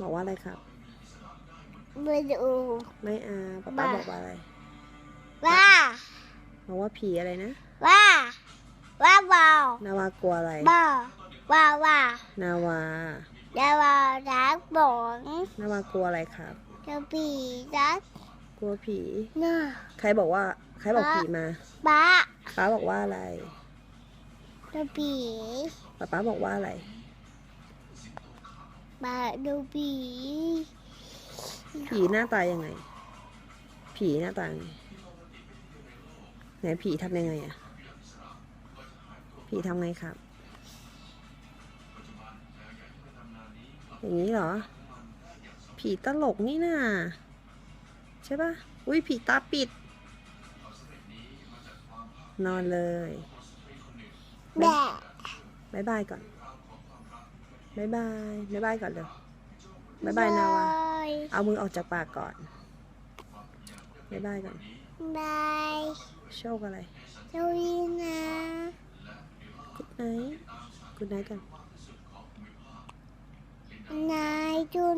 บอกว่าอะไรครับมาดูไม่อาป๊าป๊าบ้าบอกว่าอะไรว่าบอกว่าผีอะไรนะว่าว่าบอนาวากลัวอะไรบอว่าว่านาวาดาวารักบอนนาวากลัวอะไรครับจะปีรักกลัวผีน่ะใครบอกว่า ใครบอกผีมาบ้าป้าบอกว่าอะไรจะปีป๊าป๊าบอกว่าอะไร บ้าดูปีผีหน้าตายังไง ผีหน้าตายังไงไหนผีทำยังไงอะผีทำไงครับ อย่างนี้เหรอ ผีตลกนี่น่ะใช่ปะอุ้ยผีตาปิด นอนเลย แบะบายบายก่อน บายบายบายบายก่อนเร็วบายบายนาวายเอามือออกจากปากก่อนบายบายก่อนบายโชคอะไรสวัสดีนะกุดไนท์กุดไนท์กันนายจูน้อยนะ